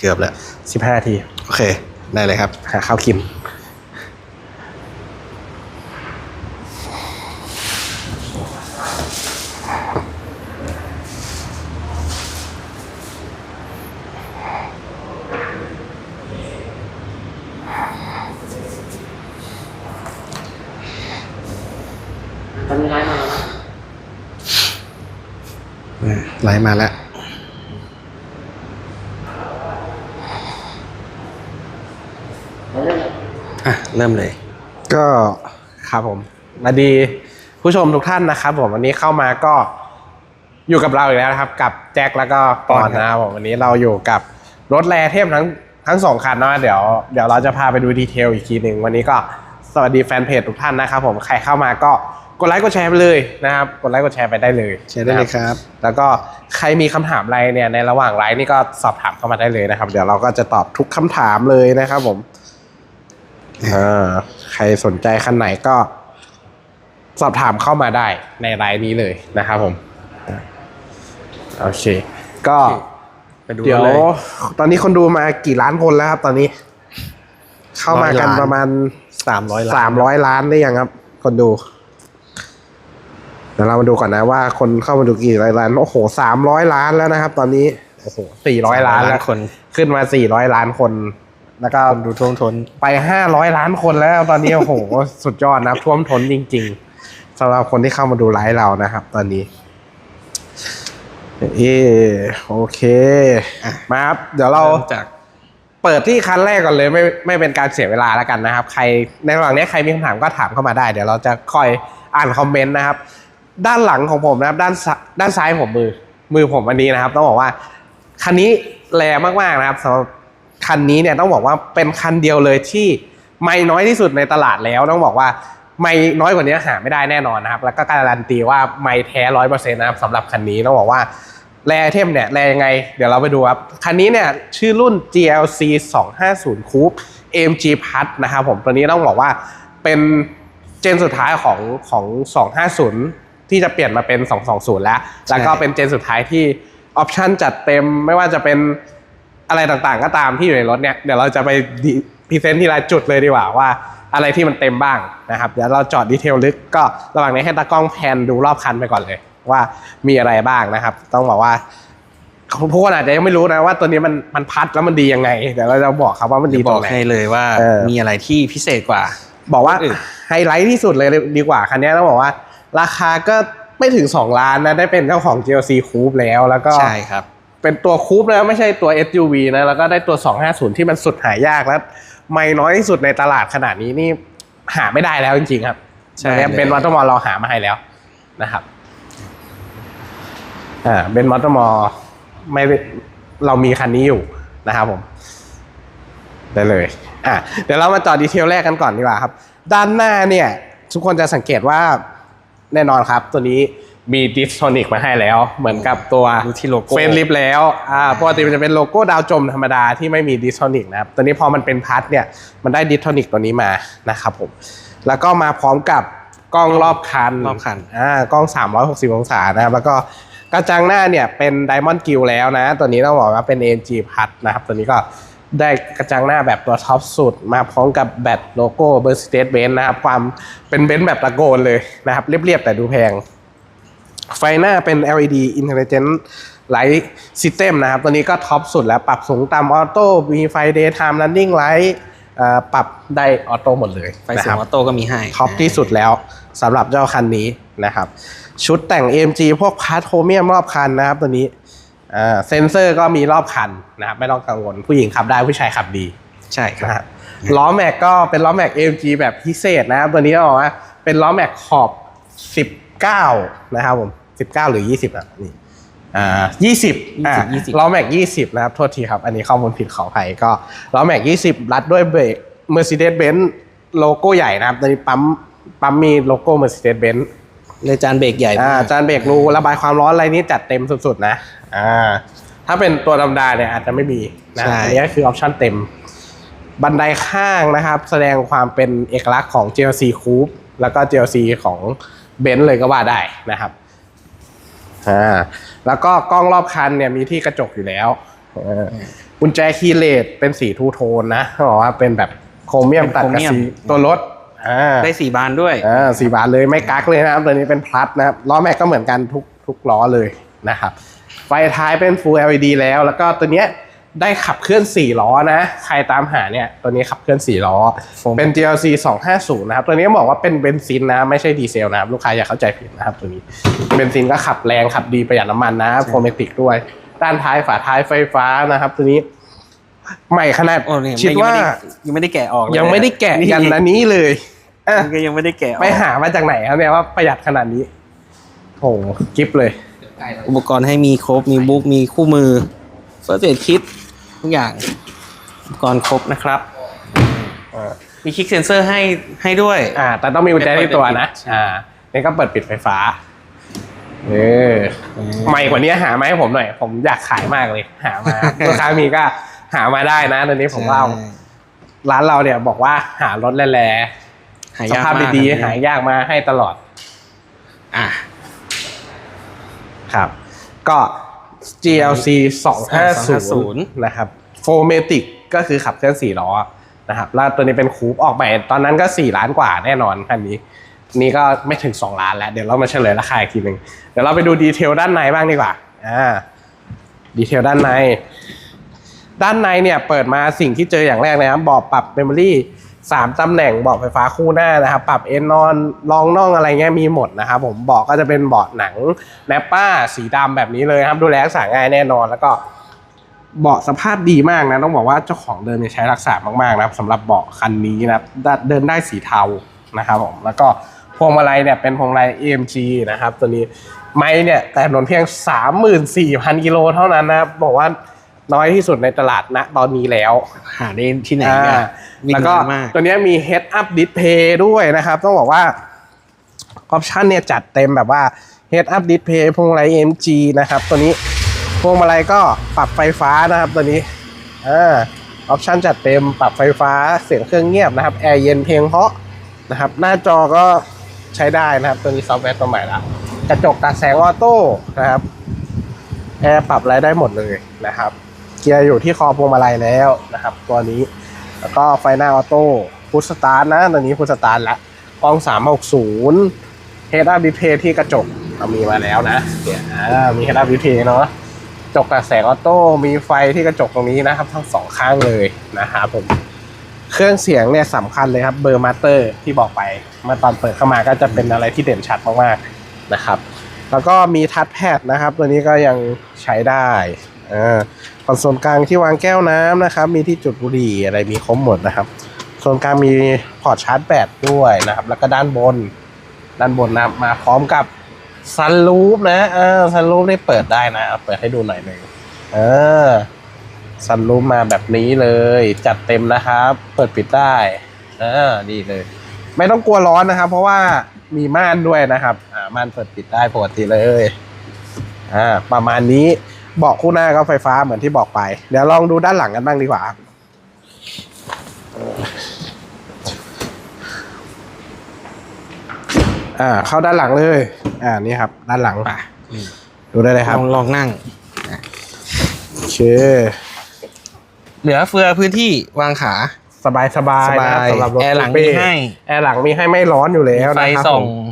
เกือบแล้วสิบห้าที โอเค ได้เลยครับ หาข้าวกินตอนนี้ไลฟ์มาแล้วนะ ไลน์มาแล้วแล้วเรื่องอะไร อะ เริ่มเลย ก็ครับผมมาดีผู้ชมทุกท่านนะครับผมวันนี้เข้ามาก็อยู่กับเราอีกแล้วนะครับ กับแจ็คแล้วก็ปอนปอนครับนะครับผมวันนี้เราอยู่กับรถแรเทพทั้งทั้งสองคันเนาะเดี๋ยวเดี๋ยวเราจะพาไปดูดีเทลอีกทีหนึ่งวันนี้ก็สวัสดีแฟนเพจทุกท่านนะครับผมใครเข้ามาก็กดไลค์กดแชร์ไปเลยนะครับกดไลค์กดแชร์ไปได้เลยแชร์ได้เลยครับ แล้วก็ใครมีคำถามอะไรเนี่ยในระหว่างไลฟ์นี่ก็สอบถามเข้ามาได้เลยนะครับ เดี๋ยวเราก็จะตอบทุกคำถามเลยนะครับผม อ่าใครสนใจคันไหนก็ สอบถามเข้ามาได้ในไลน์นี้เลยนะครับผม โอเค ก็ไปดูเดี๋ยวเลยตอนนี้คนดูมากี่ล้านคนแล้วครับ ตอนนี้ เข้ามากันร้อยล้านประมาณสามร้อยล้านสามร้อยล้านได้ยังครับ คนดูเดี๋ยวเรามาดูก่อนนะว่าคนเข้ามาดูกี่ร้อยล้าน โอ้โหสามร้อยล้านแล้วนะครับ ตอนนี้ โอ้โหสี่ร้อยล้านแล้วคน ขึ้นมาสี่ร้อยล้านคน แล้วก็คนดูท่วมท้นไปห้าร้อยล้านคนแล้วตอนนี้ โอ้โห สุดยอดนะท่วมท้นจริง ๆสำหรับคนที่เข้ามาดูไลฟ์เรานะครับ ตอนนี้เออโอเคอะมาครับ เดี๋ยวเราเริ่มจากเปิดที่คันแรกก่อนเลยไม่ไม่เป็นการเสียเวลาแล้วกันนะครับ ใครในระหว่างนี้ใครมีคำถามก็ถามเข้ามาได้ เดี๋ยวเราจะคอยอ่านคอมเมนต์นะครับ ด้านหลังของผมนะครับ ด้านซ้าด้านซ้ายผมมือ มือผมอันนี้นะครับ ต้องบอกว่าคันนี้แรงมากๆนะครับสำหรับ คันนี้เนี่ยต้องบอกว่าเป็นคันเดียวเลยที่ไม่น้อยที่สุดในตลาดแล้วต้องบอกว่าไม่น้อยกว่านี้หาไม่ได้แน่นอนนะครับ แล้วก็การันตีว่าไม่แท้ร้อยเปอร์เซ็นต์นะครับสำหรับคันนี้ต้องบอกว่าแรไอเทมเนี่ยแรยังไง เดี๋ยวเราไปดูครับ คันนี้เนี่ยชื่อรุ่น GLC 250 Coupe AMG Plus นะครับผมตัวนี้ต้องบอกว่าเป็นเจนสุดท้ายของของ 250 ที่จะเปลี่ยนมาเป็น 220 แล้ว แล้วก็เป็นเจนสุดท้ายที่ออปชันจัดเต็มไม่ว่าจะเป็น อะไรต่างๆ ก็ตามที่อยู่ในรถเนี่ยเดี๋ยวเราจะไปพรีเซนต์ทีละจุดเลยดีกว่าว่า อะไรที่มันเต็มบ้างนะครับเดี๋ยวเราเจอดดีเทลลึกก็ระหว่างนี้ให้ตากล้องแพนดูรอบคันไปก่อนเลย ว่ามีอะไรบ้างนะครับ ต้องบอกว่าพวกคนอาจจะยังไม่รู้นะว่าตัวนี้มันมันพัดแล้วมันดียังไงเดี๋ยวเราจะบอกครับว่ามันดีดีตบรองกไหนให้เลยว่าเออมีอะไรที่พิเศษกว่า บอกว่าอื่นไฮไลท์ที่สุดเลยดีกว่าคันนี้ต้องบอกว่า ราคาก็ไม่ถึง 2 ล้านนะได้เป็นเจ้าของ GLC Coupe แล้วแล้วก็ใช่ครับ เป็นตัวคูปแล้วไม่ใช่ตัว SUV นะแล้วก็ได้ตัว 250 ที่มันสุดหายากแล้วไม่น้อยที่สุดในตลาดขนาดนี้นี่หาไม่ได้แล้วจริงๆครับใช่อันนี้เลยเป็นมอเตอร์มอลเราหามาให้แล้วนะครับอ่าเป็นมอเตอร์มอลไม่ได้เรามีคันนี้อยู่นะครับผมได้เลยอะเดี๋ยวเรามาจอดีเทลแรกกันก่อนดีกว่าครับ ด้านหน้าเนี่ย ทุกคนจะสังเกตว่าแน่นอนครับ ตัวนี้ มีดิสโทนิกมาให้แล้ว เหมือนกับตัวดูที่โลโก้เฟรนลิฟแล้วอ่าปกติมันจะเป็นโลโก้ดาวจมธรรมดาที่ไม่มีดิสโทนิกนะครับตัวนี้พอมันเป็นพัทเนี่ยมันได้ดิสโทนิกตัวนี้มานะครับผมแล้วก็มาพร้อมกับกล้องรอบคันรอบคันอ่ากล้อง 360 องศานะครับแล้วก็กระจังหน้าเนี่ยเป็น Diamond g r i l l แล้วนะ ตัวนี้ต้องบอกว่าเป็น AMG พัดนะครับตัวนี้ก็ได้กระจังหน้าแบบตัวท็อปสุด มาพร้อมกับแบตโลโก้ Mercedes Benz นะครับความเป็นเบนซ์แบบตะโกนเลยนะครับเรียบๆแต่ดูแพง ไฟหน้าเป็น LED Intelligent Light System นะครับ ตัวนี้ก็ท็อปสุดแล้วปรับสูงต่ำออโต้ มีไฟ Daytime Running Light เอ่อปรับได้ออโต้หมดเลย ไฟนะสูคงรับออโต้ก็มีให้ ท็อปที่สุดแล้วสำหรับเจ้าคันนี้นะครับ ชุดแต่ง AMG พวกพาร์ทโฮเมียมรอบคันนะครับ ตัวนี้อ่าเซนเซอร์ก็มีรอบคันนะครับ ไม่ต้องกังวลผู้หญิงขับได้ผู้ชายขับดี ใช่ครับนะฮะล้อแม็กก็เป็นล้อแม็ก AMG แบบพิเศษนะครับ ตัวนี้ต้องบอกว่าเป็นล้อแม็กขอบ 19 นะครับผม 19 หรือ 20อะนี่อ่า20อ่า20 20ล้อแม็ก20นะครับ โทษทีครับ อันนี้ข้อมูลผิดขออภัยก็ล้อแม็ก20รัดด้วยเบรก Mercedes-Benz โลโก้ใหญ่นะครับตัวนี้ปั๊มปั๊มมีโลโก้ Mercedes-Benz เลยจานเบรกใหญ่อ่ามากจานเบรกรูระบายความร้อนอะไรนี้จัดเต็มสุดๆนะอ่าถ้าเป็นตัวธรรมดาเนี่ยอาจจะไม่มีนะอันนี้ก็คือออปชั่นเต็ม บันไดข้างนะครับ แสดงความเป็นเอกลักษณ์ของ GLC Coupe แล้วก็ GLC ของ เบนซ์เลยก็ว่าได้นะครับอ่าแล้วก็กล้องรอบคันเนี่ยมีที่กระจกอยู่แล้วเออกุญแจคีย์เลสเป็นสีทูโทนนะเขาบอกว่าเป็นแบบโครเมียมตัดกับสีตัวรถอ่าได้สี่บานด้วยอ่าสี่บาทเลยไม่กักเลยนะครับตัวนี้เป็นพลัสนะครับล้อแม็กก็เหมือนกันทุกทุกล้อเลยนะครับ ไฟท้ายเป็น Full LED แล้ว แล้วก็ตัวเนี้ย ได้ขับเคลื่อน 4 ล้อนะ ใครตามหาเนี่ย ตัวนี้ขับเคลื่อน 4 ล้อ เป็น GLC 250 นะครับ ตัวนี้บอกว่าเป็นเบนซินนะ ไม่ใช่ดีเซลนะครับ ลูกค้าอย่าเข้าใจผิดนะครับตัวนี้ เบนซินก็ขับแรงขับดีประหยัดน้ำมันนะโฟเมติกด้วย ด้านท้ายฝาท้ายไฟฟ้านะครับ ตัวนี้ ใหม่ขนาดโอ้เนี่ยคิดว่ายังไม่ได้แกะออกเลยังไม่ได้แกะกันนะนี้เลยอะนี่ก็ยังไม่ได้แกะออกไปหามาจากไหนครับเนี่ยว่าประหยัดขนาดนี้โหกิฟเลย อุปกรณ์ให้มีครบมีบุ๊กมีคู่มือเฟิร์สเอดคิด ทุกอย่างอุปกรณ์ครบนะครับมีคลิกเซนเซอร์ให้ให้ด้วย อ่า แต่ต้องมีกุญแจที่ตัวนะ อ่า นี่ก็เปิดปิดไฟฟ้าเออใหม่กว่านี้หามาให้ผมหน่อย ผมอยากขายมากเลย หามาลูกค้ามีก็หามาได้นะตอนนี้ผมว่าเอาร้านเราเนี่ยบอกว่าหารถแร่หาๆสยากภาพมากดีอันนี้ๆหายากมาให้ตลอด อะครับ ก็ GLC 250 นะครับโฟเมติกก็คือขับเคลื่อน4ล้อนะครับแล้วตัวนี้เป็นคูปออกใหม่ตอนนั้นก็ 4 ล้านกว่าแน่นอนคันนี้ นี่ก็ไม่ถึง 2 ล้านแล้ว เดี๋ยวเรามาเฉลยราคาอีกทีหนึ่งเดี๋ยวเราไปดูดีเทลด้านในบ้างดีกว่าอ่าดีเทลด้านใน ด้านในเนี่ยเปิดมาสิ่งที่เจออย่างแรกนะครับเบาะปรับเมมโมรี่ สามตำแหน่งเบาะไฟฟ้าคู่หน้านะครับ ปรับเอนนอนรองน่องอะไรเงี้ยมีหมดนะครับผมเบาะก็จะเป็นเบาะหนังแนปป้าสีดำแบบนี้เลยครับดูแลรักษาง่ายแน่นอนแล้วก็เบาะสภาพดีมากนะ ต้องบอกว่าเจ้าของเดิมเนี่ยใช้รักษามากๆนะครับสำหรับเบาะคันนี้นะครับเดินได้สีเทานะครับผมแล้วก็พวงมาลัยเนี่ยเป็นพวงมาลัย AMG นะครับ ตัวนี้ไม่เนี่ยแต่ถนนเพียง 34,000กิโลเท่านั้นนะบอกว่า น้อยที่สุดในตลาดณตอนนี้แล้ว หาได้ที่ไหนอ่าอะวิ่งแล้วก็นานมากตัวเนี้ยมี Head Up Display ด้วยนะครับ ต้องบอกว่าออปชันเนี่ยจัดเต็มแบบว่า Head Up Display พวงมาลัย AMG นะครับ ตัวนี้พวงมาลัยก็ปรับไฟฟ้านะครับตัวนี้อ่าออปชันจัดเต็มปรับไฟฟ้าเสียงเครื่องเงียบนะครับแอร์เย็นเพลงเพราะนะครับ หน้าจอก็ใช้ได้นะครับ ตัวนี้ซอฟต์แวร์ตัวใหม่ละกระจกตัดแสงออโต้นะครับแอร์ปรับอะไรได้หมดเลยนะครับ เกียร์อยู่ที่คอพวงมาลัยแล้วนะครับ ตัวนี้ แล้วก็ไฟหน้าออโต้พุชสตาร์ทนะตอนนี้พุชสตาร์ทแล้วกล้อง 360 Head Up Display ที่กระจกเอามีมาแล้วนะเนี่ยมี Head Up Display เนาะจกกระแสงออโต้มีไฟที่กระจกตรงนี้นะครับ ทั้งสองข้างเลยนะครับผมเครื่องเสียงเนี่ยสำคัญเลยครับเบอร์มาสเตอร์ที่บอกไปเมื่อตอนเปิดเข้ามาก็จะเป็นอะไรที่เด่นชัดมากๆนะครับ แล้วก็มีทัชแพดนะครับ ตัวนี้ก็ยังใช้ได้อ่า คอนโซลกลางที่วางแก้วน้ำนะครับ มีที่จุดบุหรี่อะไรมีครบหมดนะครับ ส่วนกลางมีพอร์ตชาร์จแบตด้วยนะครับ แล้วก็ด้านบน ด้านบนนะมาพร้อมกับซันรูฟนะเออซันรูฟได้เปิดได้นะเอาเปิดให้ดูหน่อยหนึ่งเออซันรูฟมาแบบนี้เลย จัดเต็มนะครับ เปิดปิดได้เออดีเลย ไม่ต้องกลัวร้อนนะครับ เพราะว่ามีม่านด้วยนะครับ อ่าม่านเปิดปิดได้ปกติเลย อ่า ประมาณนี้ เบาะคู่หน้าก็ไฟฟ้าเหมือนที่บอกไป เดี๋ยวลองดูด้านหลังกันบ้างดีกว่าครับอ่าเข้าด้านหลังเลย อ่านี่ครับ ด้านหลังอะนี่ดูได้เลยคลรับองลองนั่งโอเคเหลือเฟือพื้นที่วางขาสบายสบายสบายนะสำหรับรถแอร์หลังคูเป้มีให้แอร์หลังมีให้ไม่ร้อนอยู่แล้วไฟนะครับส่องผม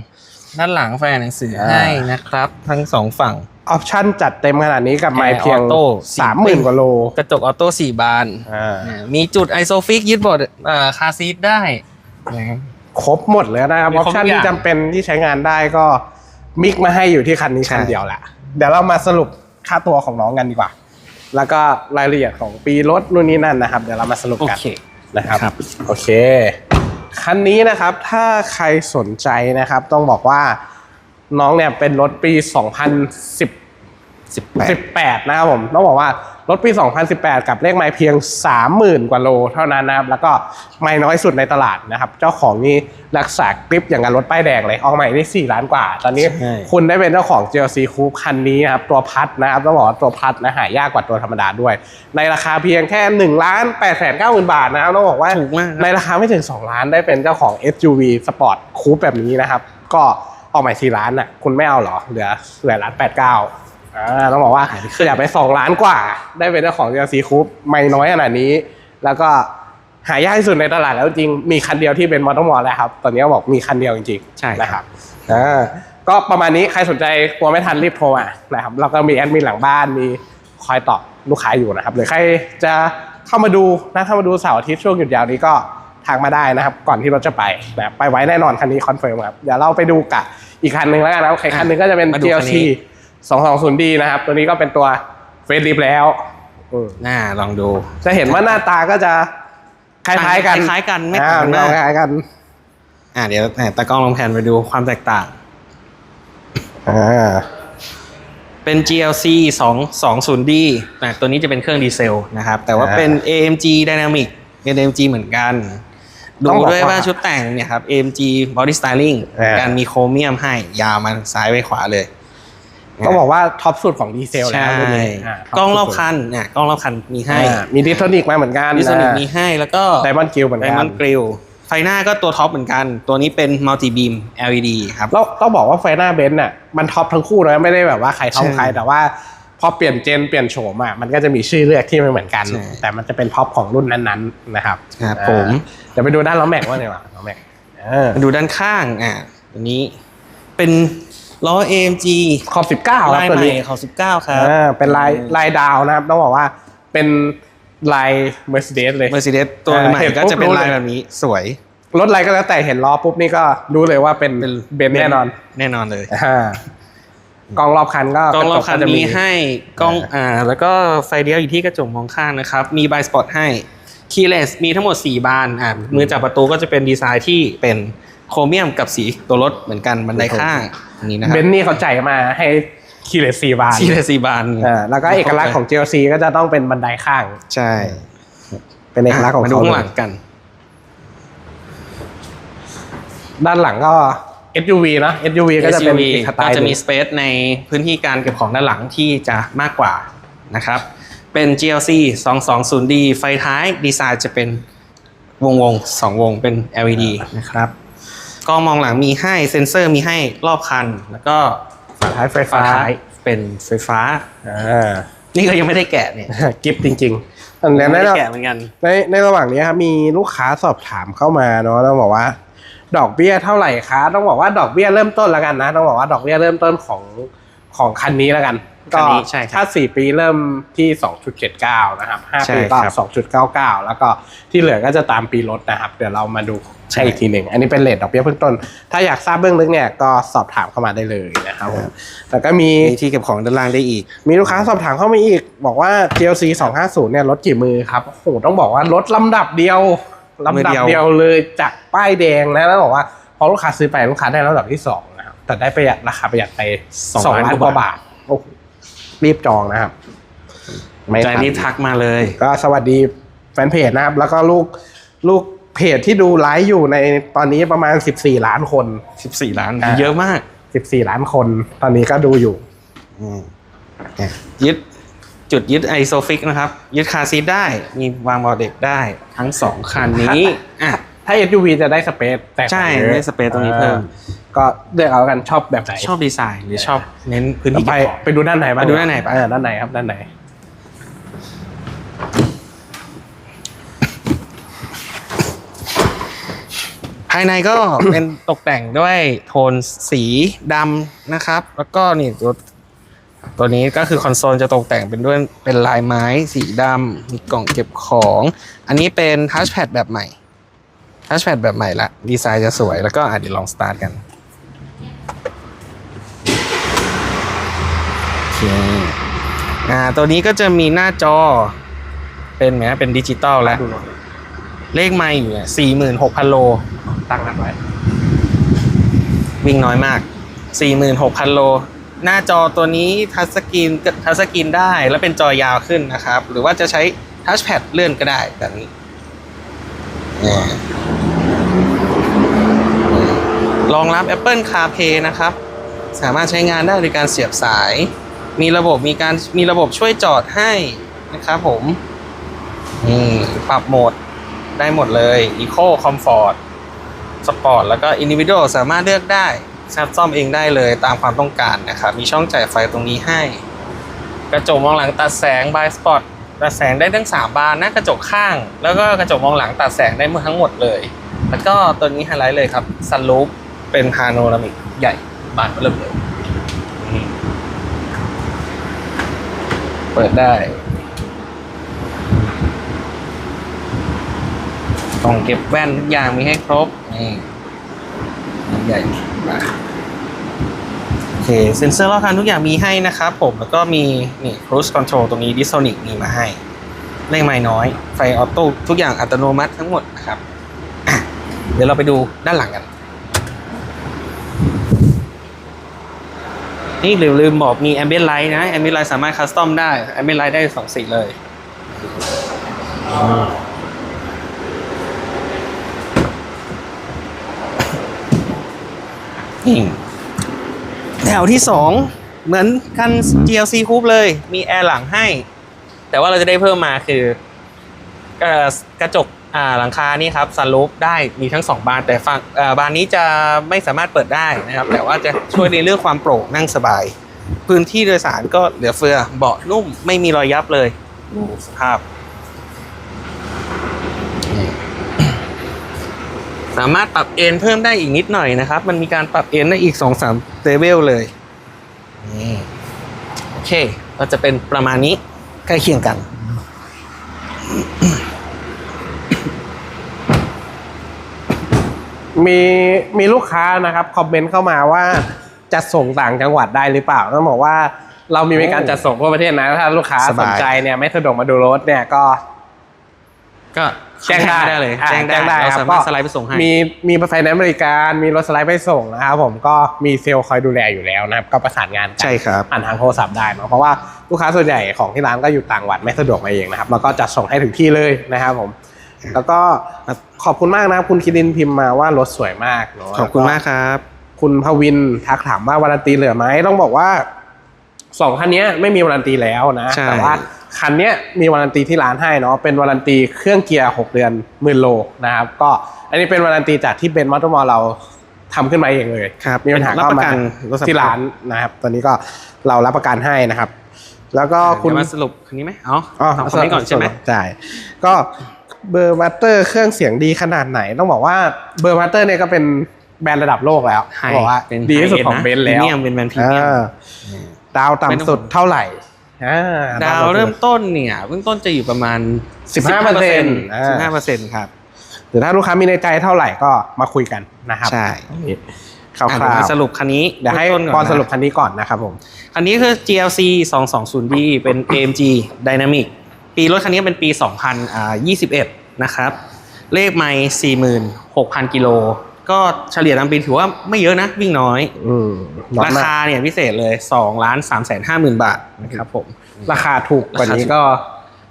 ด้านหลังไฟอ่านหนังสืออ่าให้นะครับ ทั้งสองฝั่ง ออปชั่นจัดเต็มขนาดนี้กับไมแอร์ค์เพียงออโต้สามหมื่นกว่าโล กระจกออโต้สี่บานอ่าอ่ามีจุดไอโซฟิกยึดบอร์ดอ่าคาร์ซีทได้นะครับครบหมดเลยนะครับมีออครปบชั่นทุกอย่างที่จำเป็นที่ใช้งานได้ก็มิกมาให้อยู่ที่คันนี้ใช่คันเดียวแหละ เดี๋ยวเรามาสรุปค่าตัวของน้องกันดีกว่า แล้วก็รายละเอียดของปีรถนู่นนี่นั่นนะครับ เดี๋ยวเรามาสรุปโอกันเคนะครับครับ โอเค คันนี้นะครับถ้าใครสนใจนะครับต้องบอกว่า น้องเนี่ยเป็นรถปี 2010สิบแปด18 นะครับผม ต้องบอกว่ารถปี 2018 กับเลขไม้เพียง 30,000 กว่าโลเท่านั้นนะครับ แล้วก็ไม่น้อยสุดในตลาดนะครับ เจ้าของนี่รักษากริปอย่างกับรถป้ายแดงเลย ออกใหม่นี่ 4 ล้านกว่า ตอนนี้ใช่คุณได้เป็นเจ้าของ GLC Coupe คันนี้นะครับ ตัวพัดนะครับ ต้องบอกว่าตัวพัดนะหายากกว่าตัวธรรมดาด้วย ในราคาเพียงแค่1ล้าน8แสน9หมื่นบาทนะครับ ต้องบอกว่าถูกมากครับในราคาไม่ถึง 2 ล้านได้เป็นเจ้าของ SUV Sport Coupe แบบนี้นะครับ ก็ ออกใหม่4ล้านอะ คุณไม่เอาเหรอ เหลือเหลือล้านแปดเก้าอ่าต้องบอกว่าขยับไปสองล้านกว่า ได้เป็นเจ้าของ DLC Coupe ไม่น้อยขนาดนี้ แล้วก็หายากที่สุดในตลาดแล้วจริง มีคันเดียวที่เป็นมอเตอร์มอลแล้วครับ ตอนนี้ก็บอกมีคันเดียวจริงๆ ใช่นะครับอ่าก็ประมาณนี้ใครสนใจกลัวไม่ทันรีบโทรมานะครับเราก็มีแอดมินหลังบ้านมีคอยตอบลูกค้าอยู่นะครับหรือใครจะเข้ามาดูนะเข้ามาดูเสาร์อาทิตย์ช่วงหยุดยาวนี้ก็ ทางมาได้นะครับ ก่อนที่รถจะไปนะครับไปไว้แน่นอนคันนี้คอนเฟิร์มครับเดี๋ยวเราไปดูกะอีกคันหนึ่งแล้วกันนะครับใครคันหนึ่งก็จะเป็นมาดูคัน GLC นี้ 220D นะครับ ตัวนี้ก็เป็นตัวเฟรนลิฟแล้วอืมน่าลองดู จะเห็นว่าหน้าตาก็จะคล้ายๆกันคล้ายๆกันไม่อ่าต่างกันมีมากคล้ายๆกัน อ่าเดี๋ยวตากล้องลองแผนไปดูความแตกต่างอ่าเป็น GLC 2 20D นะตัวนี้จะเป็นเครื่องดีเซลนะครับ แต่ว่าเป็น AMG Dynamic เป็น AMG เหมือนกัน ดูต้องบอกด้วยว่าว่าชุดแต่งเนี่ยครับ AMG Body Styling อ่าการมีโครเมียมให้ยาวมาซ้ายไปขวาเลยต้องบอกว่าท็อปสุดของดีเซลแล้วใช่รุ่นนี้ากล้องรอบคันเนี่ยกล้องรอบคันมีให้อ่ามีดิสโทนิกมาเหมือนกันดิสนิมีให้แล้วก็ไดมอนด์กิลเหมือนไดกันมอนด์กริลไฟหน้าก็ตัวท็อปเหมือนกัน ตัวนี้เป็น Multi Beam LED ครับแล้วต้องบอกว่าไฟหน้าเบนซ์น่ะมันท็อปทั้งคู่นะไม่ได้แบบว่าใครท็อปใช่ใครแต่ว่า พอเปลี่ยนเจนเปลี่ยนโฉมอะมันก็จะมีชื่อเรียกที่ไม่เหมือนกัน ใช่ แต่มันจะเป็นท็อปของรุ่นนั้นๆนะครับครับอ่าผมเดี๋ยวไปดูด้านล้อแม็กว่าไงวะล้อแม็กเออมาดูด้านข้างอะตัวนี้เป็นล้อ AMG ขอบ19ครับลายตัวใหม่นี้ ของ 19 ครับ อ่าเป็นลายลายดาวนะครับต้องบอกว่าเป็นลาย Mercedes เลย Mercedes ตัวอ่าใหม่เห็นก็ปุ๊บจะเป็นรู้เลย ลายแบบนี้สวยรถอะไรก็แล้วแต่เห็นล้อปุ๊บนี่ก็รู้เลยว่าเป็นเบนซ์แน่นอนแน่นอนเลย อ่า กล้องรอบคันก็กล้องรอบคันกระจกก็จะมีให้กล้องอ่าแล้วก็ไฟเลี้ยวอยู่ที่กระจกมองข้างนะครับมีบายสปอตให้คีย์เลสมีทั้งหมด 4 บานอ่ามือจับประตูก็จะเป็นดีไซน์ที่เป็นโครเมียมกับสีตัวรถเหมือนกันบันไดข้างอันนี้นะครัเบนซ์นี่เขาใจายมาให้คีเลสซีบานคีย์เลสสี่บานอ่าแล้วก็เอกลักษณ์ของ GLC ก็จะต้องเป็นบันไดข้าง ใช่ เป็นเอกลักษณ์ของมาดูเขาข้างหลังกัน ด้านหลังก็ SUV นะ SUV ก็จะเป็น SUV อีกสไตก็ล์หจะนึ่งมีสเปซในพื้นที่การเก็บของด้านหลังที่จะมากกว่านะครับ เป็น GLC 220D ไฟท้ายดีไซน์จะเป็นวงวงสองวงเป็น LED นะครับกล้องมองหลังมีให้เซ็นเซอร์มีให้รอบคัน แล้วก็ฝาท้ายไฟฝาฟ้าท้ายเป็นไฟฟ้า อ่า นี่ก็ยังไม่ได้แกะเนี่ยกิฟต์จริงๆอันยังนี้ไม่ได้ในแกะเหมือนกัน ในในระหว่างนี้ครับมีลูกค้าสอบถามเข้ามาเนาะต้องบอกว่า ดอกเบี้ยเท่าไหร่คะต้องบอกว่าดอกเบี้ยเริ่มต้นแล้วกันนะ ต้องบอกว่าดอกเบี้ยเริ่มต้นของของคันนี้แล้วกันคัก็นนี้ใช่ครับถ้า4ปีเริ่มที่2.79นะครับใช่5ปีก็ครับ2.99แล้วก็ที่เหลือก็จะตามปีลดนะครับ เดี๋ยวเรามาดูใช่ใช่อีกทีหนึ่งอันนี้เป็นเลทดอกเบี้ยเบื้องต้น ถ้าอยากทราบเบื้องลึกเนี่ยก็สอบถามเข้ามาได้เลยนะครับผมแต่ก็มีมีที่เก็บของด้านล่างได้อีก มีลูกค้าสอบถามเข้ามาอีก บอกว่า GLC 250เนี่ยลดกี่มือครับโอ้โหต้องบอกว่าลดลำดับเดียว ลำดับมือเดียวเดียวเลยจากป้ายแดงนะแล้วบอกว่าพอลูกค้าซื้อไปลูกค้าได้ลำดับที่สองนะครับแต่ได้ประหยัดราคาประหยัดไปสองล้านกว่าบาทโอ้โหรีบจองนะครับไม่ใจทันรีบทักมาเลย ก็สวัสดีแฟนเพจนะครับ แล้วก็ลูกลูกเพจที่ดูไลฟ์อยู่ในตอนนี้ประมาณ 14 ล้านคน 14 ล้านอ่าเยอะมาก 14 ล้านคน ตอนนี้ก็ดูอยู่อืมเนี่ยยึด จุดยึดไอโซฟิกนะครับ ยึดคาร์ซีทได้มีวางเบาะเด็กได้ทั้งสองคันนี้อะถ้า SUV จะได้สเปซแต่ใช่ได้สเปซตรงนี้เพิ่ม ก็เลือกเอาแล้วกันชอบแบบไหนชอบดีไซน์หรือชอบเน้นพื้นที่ไปเก็บของไปดูด้านไหนบ้างไปดูด้านไหนปะเออด้านไหนครับด้านไหนภายในก็เป็นตกแต่งด้วยโทนสีดำนะครับ แล้วก็นี่ตัว ตัวนี้ก็คือคอนโซลจะตกแต่งเป็นด้วยเป็นลายไม้สีดำมีกล่องเก็บของ อันนี้เป็นทัชแพดแบบใหม่ทัชแพดแบบใหม่ละดีไซน์จะสวยแล้วก็อะเดี๋ยวลองสตาร์ทกันโอเคอ่าตัวนี้ก็จะมีหน้าจอ เป็นไหมเป็นดิจิตอลแล้วดูหน่อยเลขไม่อยู่สี่หมื่นหกพันโล ตั้งนั้นไว้ วิ่งน้อยมาก46,000โล หน้าจอตัวนี้ทัชสกรีนทัชสกรีนได้แล้วเป็นจอยาวขึ้นนะครับ หรือว่าจะใช้ทัชแพดเลื่อนก็ได้แบบนี้รองรับ Apple CarPlay นะครับ สามารถใช้งานได้โดยการเสียบสาย มีระบบมีการมีระบบช่วยจอดให้นะครับผมนี่ปรับโหมดได้หมดเลย Eco Comfort สปอร์ตแล้วก็อินดิวิ a l สามารถเลือกได้ ซับซ่อมเองได้เลยตามความต้องการนะครับ มีช่องจ่ายไฟตรงนี้ให้ กระจกมองหลังตัดแสงบายสปอตตัดแสงได้ทั้งสามบานนะกระจกข้าง แล้วก็กระจกมองหลังตัดแสงได้หมดทั้งหมดเลย แล้วก็ตัวนี้ไฮไลท์เลยครับซันลูปเป็นพาโนรามิกใหญ่บานเริ่มเลยเปิดได้กล่องเก็บแว่นทุกอย่างมีให้ครบนี่ ใหญ่มากโอเคเซ็นเซอร์รอบคันทุกอย่างมีให้นะครับผมแล้วก็มีนี่ cruise control ตรงนี้ Disonic มีมาให้เลขไม่น้อย ไฟออโต้ทุกอย่างอัตโนมัติทั้งหมดนะครับ เดี๋ยวเราไปดูด้านหลังกัน นี่ลืมลืมบอกมี ambient light นะ ambient light สามารถคัสตอมได้ ambient light ได้สองสีเลย นี่แถวที่สองเหมือนกัน GLC Coupe เลย มีแอร์หลังให้ แต่ว่าเราจะได้เพิ่มมาคือกระจกหลังคานี่ครับซันรูฟได้มีทั้งสองบาน แต่ฝั่งบานนี้จะไม่สามารถเปิดได้นะครับ แต่ว่าจะช่วยในเรื่องความโปร่งนั่งสบาย พื้นที่โดยสารก็เหลือเฟือเบาะนุ่มไม่มีรอยยับเลยดูสภาพ สามารถปรับเอนเพิ่มได้อีกนิดหน่อยนะครับ มันมีการปรับเอนได้อีกสองสามเลเวลเลยนี่โอเค ก็จะเป็นประมาณนี้ใกล้เคียงกัน มีมีลูกค้านะครับคอมเมนต์เข้ามาว่าจะส่งต่างจังหวัดได้หรือเปล่าต้องบอกว่าเรามีบริการจัดส่งทั่วประเทศนะ ถ้าลูกค้าสสบายนใจเนี่ยไม่สะดวกมาดูรถเนี่ยก็ ก็ แจ้งได้ได้เลยอ่าแจ้งแจ้งได้ได้เราครับสามารถก็สไลด์ไปส่งให้ มีมีไฟแนนซ์บริการมีรถสไลด์ไปส่งนะครับผมก็มีเซลล์คอยดูแลอยู่แล้วนะครับก็ประสานงานกัน ใช่ครับ ผ่านทางโทรศัพท์ได้เนอะเพราะว่าลูกค้าส่วนใหญ่ของที่ร้านก็อยู่ต่างจังหวัดไม่สะดวกมาเองนะครับแล้วก็จัดส่งให้ถึงที่เลยนะครับผม แล้วก็ขอบคุณมากนะครับคุณคิดินพิมพ์มาว่ารถสวยมากเนอะขอบคุณมากครับ คุณพวินทักถามว่าวารันตีเหลือไหมต้องบอกว่าสองคันเนี้ยไม่มีวารันตีแล้วนะ ใช่แต่ว่า คันเนี้ยมีวารันตีที่ร้านให้เนาะเป็นวารันตีเครื่องเกียร์ 6 เดือนหมื่นโลนะครับก็อันนี้เป็นวารันตีจากที่เบนซ์มอเตอร์มอลเราทำขึ้นมาเองเลยครับมีปัญหารับก็ประมากันรถสภาพที่ร้านนะครับตอนนี้ก็เรารับประกันให้นะครับ แล้วก็คุคุณณมาสรุปคันนี้ไหมอ๋ออ๋อทำคอมเมนต์ก่อนใช่ไหมใช่ก็เบอร์มาสเตอร์เครื่องเสียงดีขนาดไหน ต้องบอกว่าเบอร์มาสเตอร์เนี่ยก็เป็นแบรนด์ระดับโลกแล้วไฮบอกว่าเป็นดีที่สุดของไฮเบอ็นซ์นะแล้วพรีเมียมเป็นแบรนด์พรีเมียมอ่าดาวไม่ต้องต่ำสุดเท่าไหร่ อ่าดาวเริ่มต้นเนี่ยเริ่มต้นจะอยู่ประมาณ 15% 15เปอร์เซ็นต์ครับหรือถ้าลูกค้ามีในใจเท่าไหร่ก็มาคุยกันนะครับใช่นี่คร่าอะเดี๋ยววมาสรุปคันนี้ๆเดี๋ยวให้บื้งต้นปอนนะสรุปคันนี้ก่อนนะครับผมคันนี้คือ GLC 220D เป็น AMG Dynamic ปีรถคันนี้เป็นปี 2021 นะครับ เลขไมล์46,000 กิโล ก็เฉลี่ยทั้งปีถือว่าไม่เยอะนะ วิ่งน้อยอืมน้อยรามกคาเนี่ยพิเศษเลย2ล้าน3 5 0 0 0 0บาทนะครับผม ราคาถูกกว่านี้ก็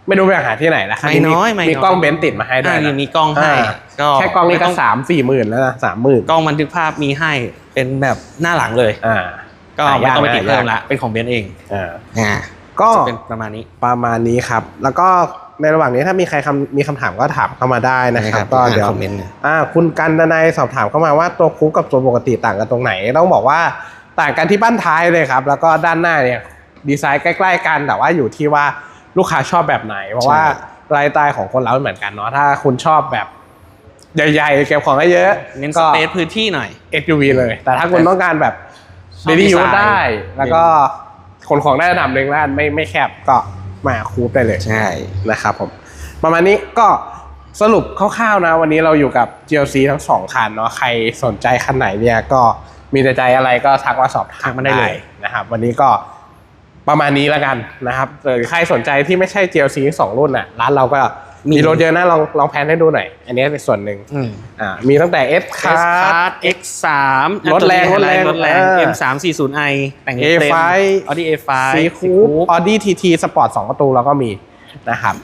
ไม่รู้ไปหาที่ไหนนะคันนี้ไม่น้อยไม่น้อยมีกล้องเบนซ์ติดมาให้ด้วยอ่านะยังมีกล้องให้อ่าก็แค่กล้องนี้ไม่ก็ต้สามสี่หมื่นแล้วนะสามหมื่นกล้องบันทึกภาพมีให้เป็นแบบหน้าหลังเลยอ่าก็ไม่ต้องไปติดหายากเพิ่มละเป็นของเบนซ์เองอ่าอ่าก็จะเป็นประมาณนี้ประมาณนี้ครับ แล้วก็ ในระหว่างนี้ถ้ามีใครคำมีคำถามก็ถามเข้ามาได้นะครับก็เดี๋ยวคอมเมนต์เนี่ยอ่าคุณกันดนายสอบถามเข้ามาว่าตัวคูปกับตัวปกติต่างกันตรงไหน ต้องบอกว่าต่างกันที่บ้านท้ายเลยครับ แล้วก็ด้านหน้าเนี่ยดีไซน์ใกล้ ๆ กันแต่ว่าอยู่ที่ว่าลูกค้าชอบแบบไหน เพราะว่ารายจ่ายของคนเราไม่เหมือนกันเนาะถ้าคุณชอบแบบใหญ่ๆเก็บของให้เยอะเน้นสก็เปซพื้นที่หน่อย SUV เลย แต่ถ้าคุณต้องการแบบชอบ daily ดีไซ use น์ได้ แล้วก็ขนของได้ระดับหนึ่งแล้วไม่ไม่แคบก็ มาคูปได้เลยใช่นะครับผม ประมาณนี้ก็สรุปคร่าวๆนะ วันนี้เราอยู่กับ GLC ทั้งสองคันเนาะใครสนใจคันไหนเนี่ยก็มีในใจอะไรก็ทักมาสอบถามทักมาได้เลยนะครับ วันนี้ก็ประมาณนี้แล้วกันนะครับหรือใครสนใจที่ไม่ใช่ GLC ทั้งสองรุ่นน่ะร้านเราก็ มีรถเยอะนะลองลองแพนให้ดูหน่อย อันนี้เป็นส่วนหนึ่งอืมอ่ามีตั้งแต่ S S Class Card X3 รถแรงรถแรงรถแรงเออ M340i แต่ง A5 Audi A5 C Coupe Audi TT Sport 2 ประตูเราก็มีนะครับ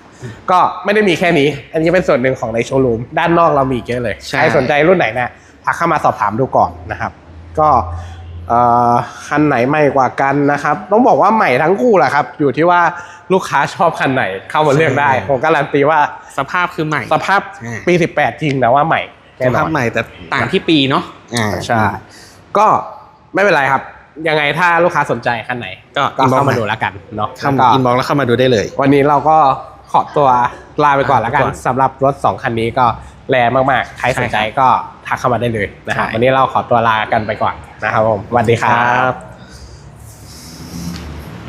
ก็ไม่ได้มีแค่นี้ อันนี้เป็นส่วนหนึ่งของในโชว์รูม ด้านนอกเรามีเยอะเลยใช่ใครสนใจรุ่นไหนเนี่ยทักเข้ามาสอบถามดูก่อนนะครับ ก็เอ่อ คันไหนใหม่กว่ากันนะครับ ต้องบอกว่าใหม่ทั้งคู่แหละครับ อยู่ที่ว่าลูกค้าชอบคันไหนเข้ามาเลือกได้ผมการันตีว่าสภาพคือใหม่ สภาพปี 18 จริงแต่ว่าใหม่สภาพใหม่แต่ต่างที่ปีเนาะอ่าใช่ก็ไม่เป็นไรครับ ยังไงถ้าลูกค้าสนใจคันไหน ก็เข้ามาดูแล้วกันเนาะเข้อินบอกแล้วเข้ามาดูได้เลย วันนี้เราก็ขอตัวลาไปก่อนแล้วกันสำหรับรถ 2 คันนี้ก็แรงมากๆ ใครสนใจก็ ทักเข้ามาได้เลยนะครับวันนี้เราขอตัวลากันไปก่อนนะครับผมสวัสดีครับ